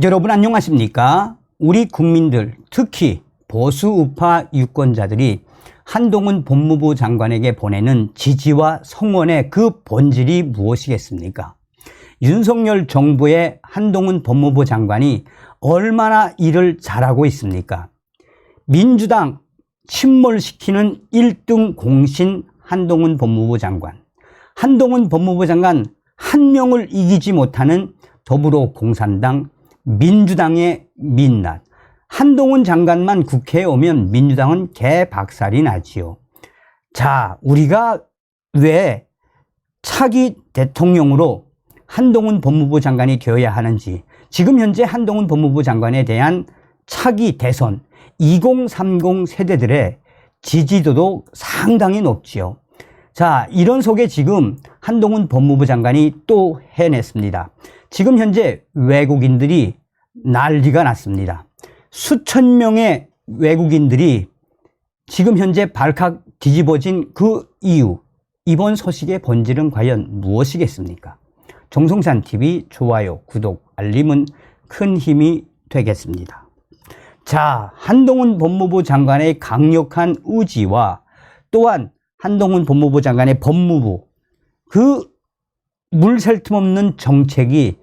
여러분 안녕하십니까? 우리 국민들, 특히 보수 우파 유권자들이 한동훈 법무부 장관에게 보내는 지지와 성원의 그 본질이 무엇이겠습니까? 윤석열 정부의 한동훈 법무부 장관이 얼마나 일을 잘하고 있습니까? 민주당 침몰시키는 1등 공신 한동훈 법무부 장관. 한동훈 법무부 장관 한 명을 이기지 못하는 더불어공산당 민주당의 민낯. 한동훈 장관만 국회에 오면 민주당은 개박살이 나지요. 자, 우리가 왜 차기 대통령으로 한동훈 법무부 장관이 되어야 하는지 지금 현재 한동훈 법무부 장관에 대한 차기 대선 2030 세대들의 지지도도 상당히 높지요. 자, 이런 속에 지금 한동훈 법무부 장관이 또 해냈습니다. 지금 현재 외국인들이 난리가 났습니다. 수천 명의 외국인들이 지금 현재 발칵 뒤집어진 그 이유, 이번 소식의 본질은 과연 무엇이겠습니까? 정성산 TV 좋아요, 구독, 알림은 큰 힘이 되겠습니다. 자, 한동훈 법무부 장관의 강력한 의지와 또한 한동훈 법무부 장관의 법무부 그 물샐 틈 없는 정책이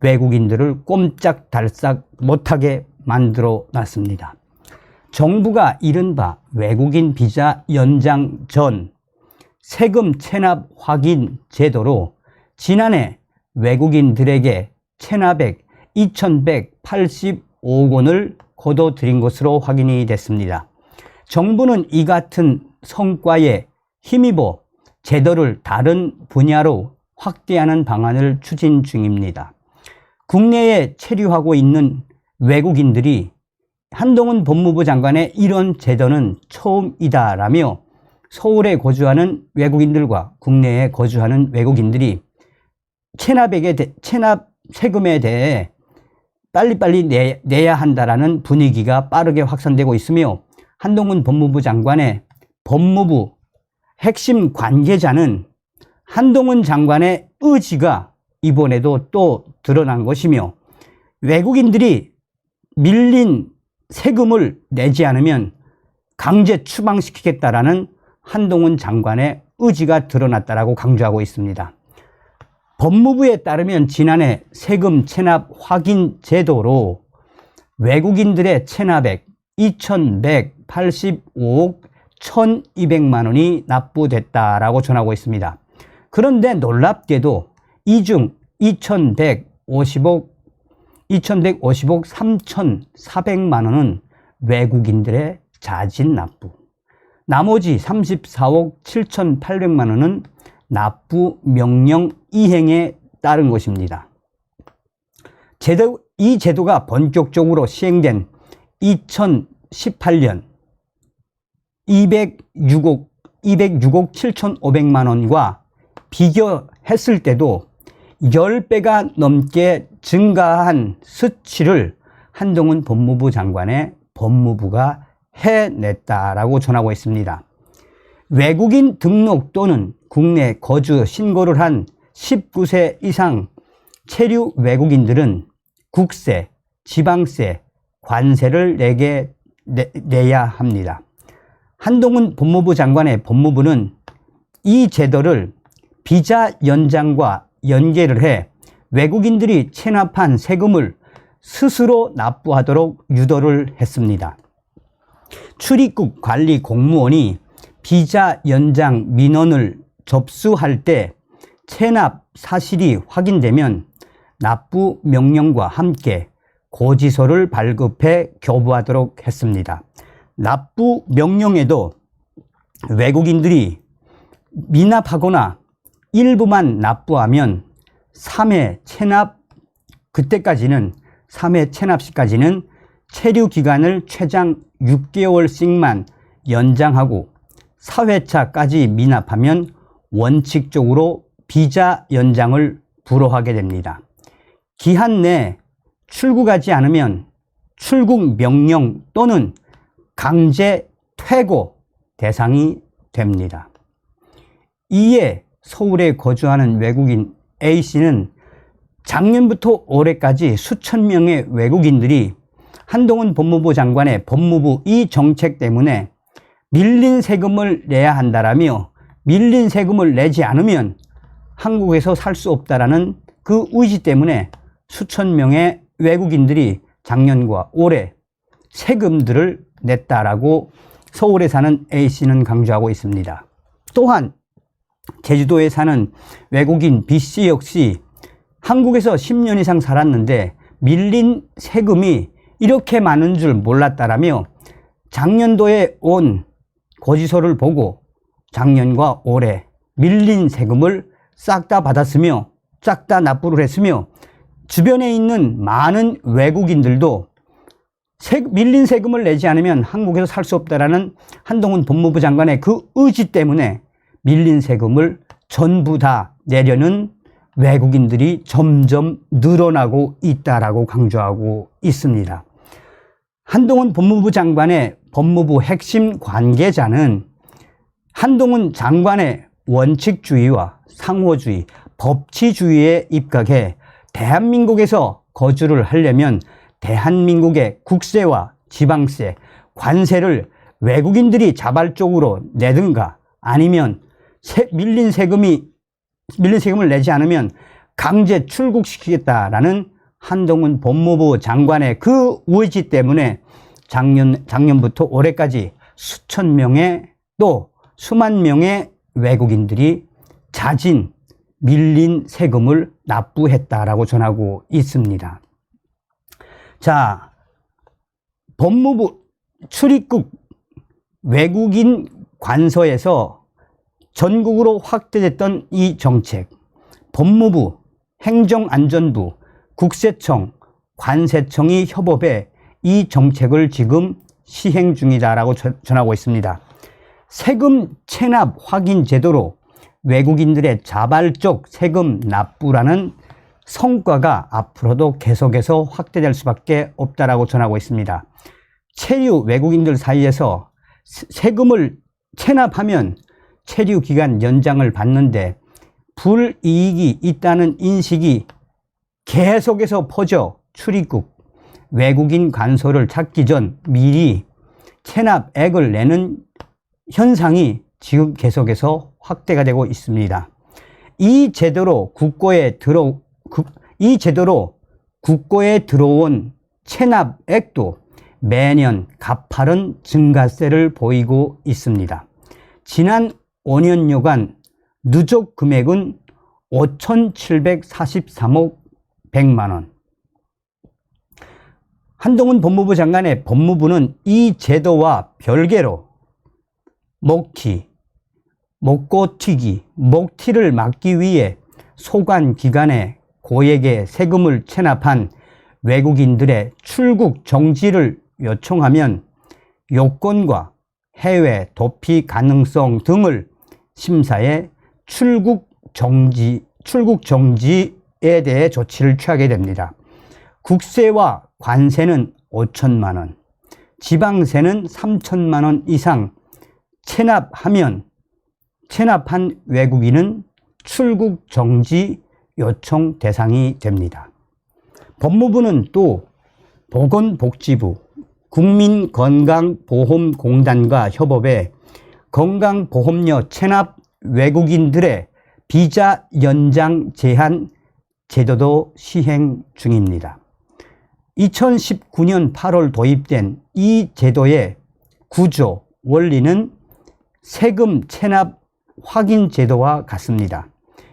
외국인들을 꼼짝달싹 못하게 만들어 놨습니다. 정부가 이른바 외국인 비자 연장 전 세금 체납 확인 제도로 지난해 외국인들에게 체납액 2,185억 원을 거둬들인 것으로 확인이 됐습니다. 정부는 이 같은 성과에 힘입어 제도를 다른 분야로 확대하는 방안을 추진 중입니다. 국내에 체류하고 있는 외국인들이 한동훈 법무부 장관의 이런 제도는 처음이다라며 서울에 거주하는 외국인들과 국내에 거주하는 외국인들이 체납액에 대, 체납 세금에 대해 빨리빨리 내, 내야 한다라는 분위기가 빠르게 확산되고 있으며 한동훈 법무부 장관의 법무부 핵심 관계자는 한동훈 장관의 의지가 이번에도 또 드러난 것이며 외국인들이 밀린 세금을 내지 않으면 강제 추방시키겠다라는 한동훈 장관의 의지가 드러났다라고 강조하고 있습니다. 법무부에 따르면 지난해 세금 체납 확인 제도로 외국인들의 체납액 2,185억 1,200만 원이 납부됐다라고 전하고 있습니다. 그런데 놀랍게도 이중 2,150억 2,150억 3,400만 원은 외국인들의 자진 납부. 나머지 34억 7,800만 원은 납부 명령 이행에 따른 것입니다. 제도, 이 제도가 본격적으로 시행된 2018년 206억, 206억 7,500만 원과 비교했을 때도 10배가 넘게 증가한 수치를 한동훈 법무부 장관의 법무부가 해냈다라고 전하고 있습니다. 외국인 등록 또는 국내 거주 신고를 한 19세 이상 체류 외국인들은 국세, 지방세, 관세를 내게 내, 내야 합니다. 한동훈 법무부 장관의 법무부는 이 제도를 비자 연장과 연계를 해 외국인들이 체납한 세금을 스스로 납부하도록 유도를 했습니다. 출입국 관리 공무원이 비자 연장 민원을 접수할 때 체납 사실이 확인되면 납부 명령과 함께 고지서를 발급해 교부하도록 했습니다. 납부 명령에도 외국인들이 미납하거나 일부만 납부하면 3회 체납 그때까지는 3회 체납 시까지는 체류 기간을 최장 6개월씩만 연장하고 4회차까지 미납하면 원칙적으로 비자 연장을 불허하게 됩니다. 기한 내 출국하지 않으면 출국 명령 또는 강제 퇴고 대상이 됩니다. 이에 서울에 거주하는 외국인 A씨는 작년부터 올해까지 수천 명의 외국인들이 한동훈 법무부 장관의 법무부 이 정책 때문에 밀린 세금을 내야 한다라며 밀린 세금을 내지 않으면 한국에서 살 수 없다라는 그 의지 때문에 수천 명의 외국인들이 작년과 올해 세금들을 냈다라고 서울에 사는 A씨는 강조하고 있습니다. 또한 제주도에 사는 외국인 B씨 역시 한국에서 10년 이상 살았는데 밀린 세금이 이렇게 많은 줄 몰랐다라며 작년도에 온 고지서를 보고 작년과 올해 밀린 세금을 싹 다 받았으며 싹 다 납부를 했으며 주변에 있는 많은 외국인들도 세, 밀린 세금을 내지 않으면 한국에서 살 수 없다라는 한동훈 법무부 장관의 그 의지 때문에 밀린 세금을 전부 다 내려는 외국인들이 점점 늘어나고 있다라고 강조하고 있습니다. 한동훈 법무부 장관의 법무부 핵심 관계자는 한동훈 장관의 원칙주의와 상호주의, 법치주의에 입각해 대한민국에서 거주를 하려면 대한민국의 국세와 지방세, 관세를 외국인들이 자발적으로 내든가 아니면 세, 밀린 세금이 밀린 세금을 내지 않으면 강제 출국시키겠다라는 한동훈 법무부 장관의 그 의지 때문에 작년 작년부터 올해까지 수천 명의 또 수만 명의 외국인들이 자진 밀린 세금을 납부했다라고 전하고 있습니다. 자, 법무부 출입국 외국인 관서에서 전국으로 확대됐던 이 정책, 법무부, 행정안전부, 국세청, 관세청이 협업해 이 정책을 지금 시행 중이다라고 전하고 있습니다. 세금 체납 확인 제도로 외국인들의 자발적 세금 납부라는 성과가 앞으로도 계속해서 확대될 수밖에 없다라고 전하고 있습니다. 체류 외국인들 사이에서 세금을 체납하면 체류 기간 연장을 받는데 불이익이 있다는 인식이 계속해서 퍼져 출입국 외국인 관소를 찾기 전 미리 체납액을 내는 현상이 지금 계속해서 확대가 되고 있습니다. 이 제도로 국고에 들어 이 제도로 국고에 들어온 체납액도 매년 가파른 증가세를 보이고 있습니다. 지난 5년여간 누적 금액은 5,743억 100만 원. 한동훈 법무부 장관의 법무부는 이 제도와 별개로 먹튀, 먹고 튀기, 먹튀를 막기 위해 소관 기관에 고액의 세금을 체납한 외국인들의 출국 정지를 요청하면 요건과 해외 도피 가능성 등을 심사해 출국 정지, 출국 정지에 대해 조치를 취하게 됩니다. 국세와 관세는 5천만 원, 지방세는 3천만 원 이상 체납하면 체납한 외국인은 출국 정지 요청 대상이 됩니다. 법무부는 또 보건복지부, 국민건강보험공단과 협업해 건강보험료 체납 외국인들의 비자 연장 제한 제도도 시행 중입니다. 2019년 8월 도입된 이 제도의 구조, 원리는 세금 체납 확인 제도와 같습니다.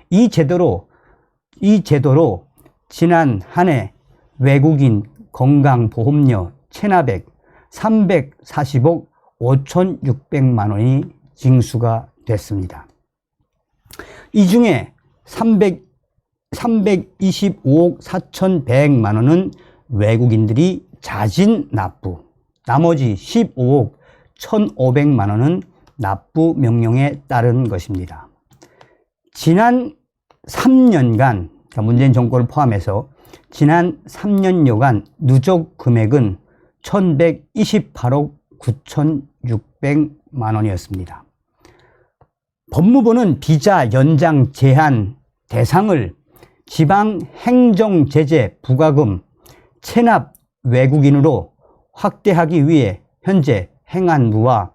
이 제도로 이 제도로 지난 한 해 외국인 건강보험료 체납액 340억 5,600만 원이 징수가 됐습니다. 이 중에 300, 325억 4,100만 원은 외국인들이 자진 납부, 나머지 15억 1,500만 원은 납부 명령에 따른 것입니다. 지난 3년간, 그러니까 문재인 정권을 포함해서 지난 3년여간 누적 금액은 1,128억 9,600만 원이었습니다. 법무부는 비자 연장 제한 대상을 지방 행정 제재 부과금 체납 외국인으로 확대하기 위해 현재 행안부와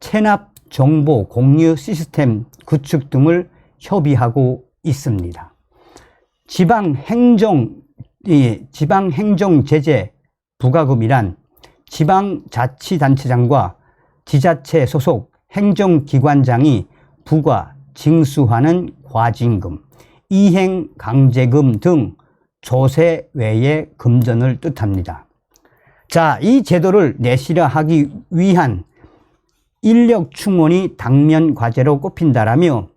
체납 정보 공유 시스템 구축 등을 협의하고 있습니다. 지방 행정 이 지방 행정 제재 부과금이란 지방 자치단체장과 지자체 소속 행정기관장이 부과 징수하는 과징금, 이행 강제금 등 조세 외의 금전을 뜻합니다. 자, 이 제도를 내실화 하기 위한 인력 충원이 당면 과제로 꼽힌다라며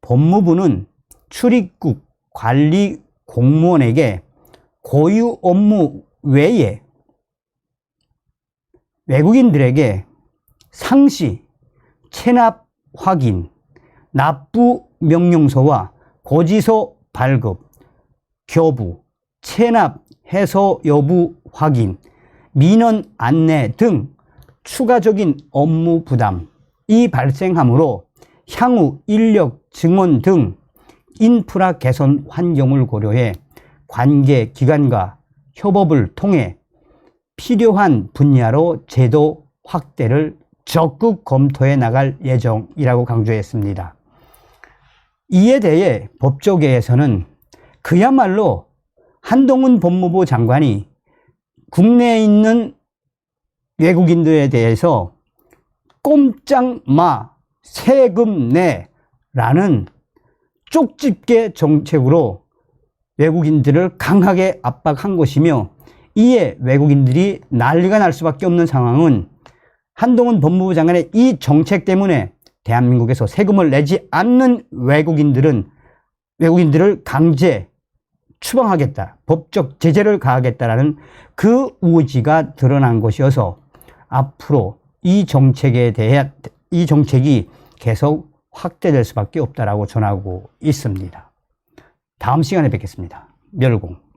법무부는 출입국 관리 공무원에게 고유 업무 외에 외국인들에게 상시, 체납 확인, 납부 명령서와 고지서 발급, 교부, 체납 해소 여부 확인, 민원 안내 등 추가적인 업무 부담이 발생하므로 향후 인력 증원 등 인프라 개선 환경을 고려해 관계 기관과 협업을 통해 필요한 분야로 제도 확대를 적극 검토해 나갈 예정이라고 강조했습니다. 이에 대해 법조계에서는 그야말로 한동훈 법무부 장관이 국내에 있는 외국인들에 대해서 꼼짝 마 세금 내라는 쪽집게 정책으로 외국인들을 강하게 압박한 것이며 이에 외국인들이 난리가 날 수밖에 없는 상황은 한동훈 법무부 장관의 이 정책 때문에 대한민국에서 세금을 내지 않는 외국인들은 외국인들을 강제 추방하겠다, 법적 제재를 가하겠다라는 그 의지가 드러난 것이어서 앞으로 이 정책에 대해 이 정책이 계속 확대될 수밖에 없다라고 전하고 있습니다. 다음 시간에 뵙겠습니다. 멸공.